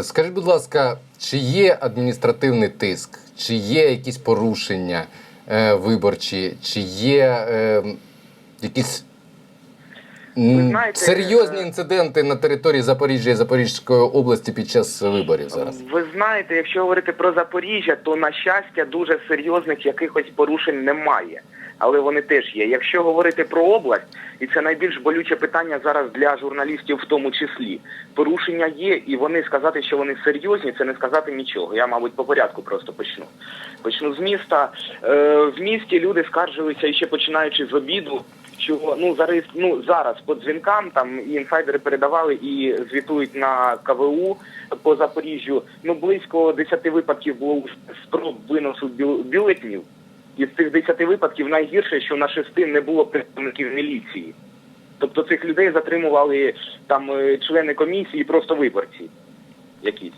Е, Скажіть, будь ласка, чи є адміністративний тиск, чи є якісь порушення е, виборчі, чи є е, якісь Ви знаєте, серйозні інциденти на території Запоріжжя і Запорізької області під час виборів зараз? Ви знаєте, якщо говорити про Запоріжжя, то на щастя дуже серйозних якихось порушень немає. Але вони теж є. Якщо говорити про область, і це найбільш болюче питання зараз для журналістів, в тому числі порушення є, і вони сказати, що вони серйозні, це не сказати нічого. Я, мабуть, по порядку просто почну. Почну з міста. Е, в місті люди скаржилися і ще починаючи з обіду. Що ну зараз ну зараз по дзвінкам там і інсайдери передавали і звітують на КВУ по Запоріжжю. Ну близько 10 випадків було спроб виносу бю- бюлетнів. Із цих 10 випадків найгірше, що на шести не було представників міліції. Тобто цих людей затримували там е, члени комісії, просто виборці якісь.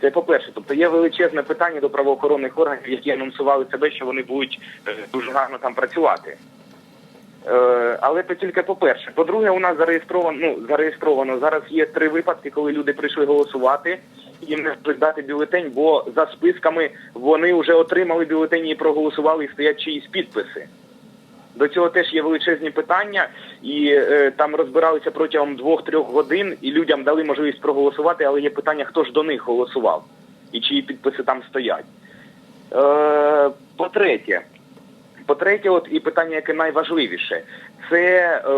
Це по-перше, тобто є величезне питання до правоохоронних органів, які анонсували себе, що вони будуть е, дуже гарно там працювати. Е, але це тільки по-перше. По-друге, у нас зареєстровано, ну, зареєстровано зараз є три випадки, коли люди прийшли голосувати, їм не можуть дати бюлетень, бо за списками вони вже отримали бюлетені і проголосували і стоять чиїсь підписи. До цього теж є величезні питання, і е, там розбиралися протягом двох-трьох годин, і людям дали можливість проголосувати, але є питання, хто ж до них голосував і чиї підписи там стоять. Е, по-третє, по-третє, от і питання, яке найважливіше, це е,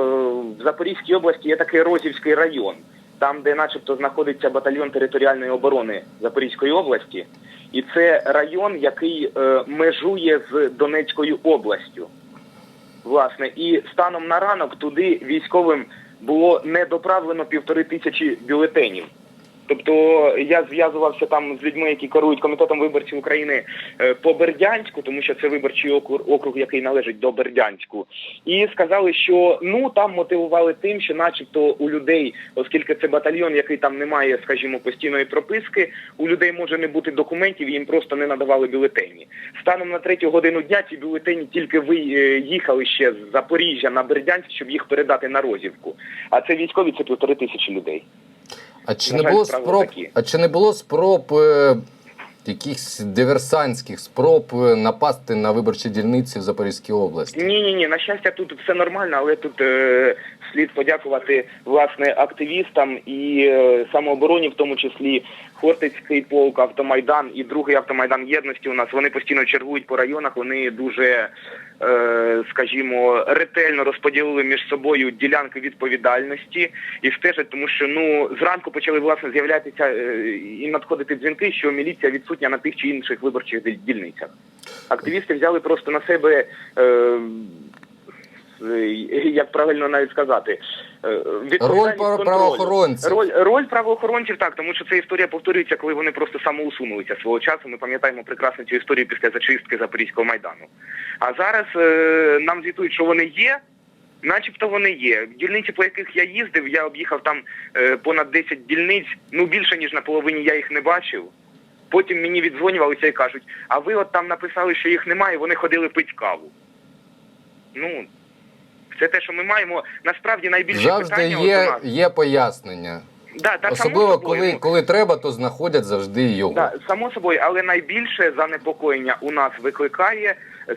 в Запорізькій області є такий Розівський район, там, де начебто знаходиться батальйон територіальної оборони Запорізької області, і це район, який е, межує з Донецькою областю. Власне, і станом на ранок туди військовим було недоправлено півтори тисячі бюлетенів. Тобто я зв'язувався там з людьми, які керують комітетом виборців України е, по Бердянську, тому що це виборчий округ, який належить до Бердянську, і сказали, що ну там мотивували тим, що, начебто, у людей, оскільки це батальйон, який там не має, скажімо, постійної прописки, у людей може не бути документів, їм просто не надавали бюлетені. Станом на третю годину дня ці бюлетені тільки ви е, ще з Запоріжжя на Бердянськ, щоб їх передати на розвідку. А це військові, це півтори тисячі людей. А чи не жаль, було справи спроб? такі. А чи не було спроб е, якихось диверсантських спроб напасти на виборчі дільниці в Запорізькій області? Ні, ні, ні. На щастя, тут все нормально, але тут е, слід подякувати власне активістам і е, самообороні, в тому числі Хортицький полк, Автомайдан і другий автомайдан єдності. У нас вони постійно чергують по районах. Вони дуже, е, скажімо, ретельно розподілили між собою ділянки відповідальності і стежать, тому що ну зранку почали власне з'являтися е, і надходити дзвінки, що міліція відсутня на тих чи інших виборчих дільницях. Активісти взяли просто на себе. Е, е, як правильно навіть сказати, е, Роль правоохоронців. Роль, роль правоохоронців так, тому що ця історія повторюється, коли вони просто самоусунулися свого часу. Ми пам'ятаємо прекрасно цю історію після зачистки Запорізького майдану. А зараз е, нам звітують, що вони є. Начебто вони є. Дільниці, по яких я їздив, я об'їхав там е, понад 10 дільниць, ну більше ніж на половині я їх не бачив. Потім мені віддзвонювалися і кажуть, а ви от там написали, що їх немає, вони ходили пить каву. Ну, це те, що ми маємо. Насправді найбільше Завжди питання от у є, нас. є пояснення. Да, само Особливо, собою, коли, ну, коли треба, то знаходять завжди його. Да, само собою, але найбільше занепокоєння у нас викликає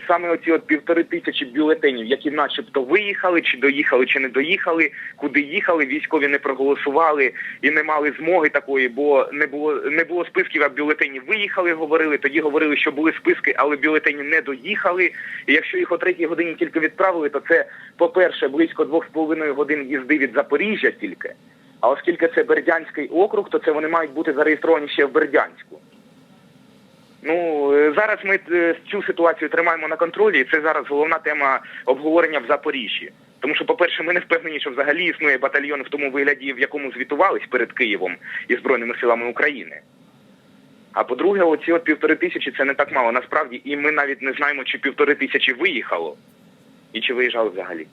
саме оці от півтори тисячі бюлетенів, які начебто виїхали, чи доїхали, чи не доїхали, куди їхали, військові не проголосували і не мали змоги такої, бо не було не було списків, а бюлетені виїхали, говорили. Тоді говорили, що були списки, але бюлетені не доїхали. І якщо їх о третій годині тільки відправили, то це, по-перше, близько двох з половиною годин їзди від Запоріжжя тільки. А оскільки це Бердянський округ, то це вони мають бути зареєстровані ще в Бердянську. Ну е, зараз ми е, цю ситуацію тримаємо на контролі, і це зараз головна тема обговорення в Запоріжжі. Тому що, по-перше, ми не впевнені, що взагалі існує батальйон в тому вигляді, в якому звітувались перед Києвом і Збройними силами України. А по-друге, оці от півтори тисячі це не так мало насправді, і ми навіть не знаємо, чи півтори тисячі виїхало, і чи виїжджали взагалі.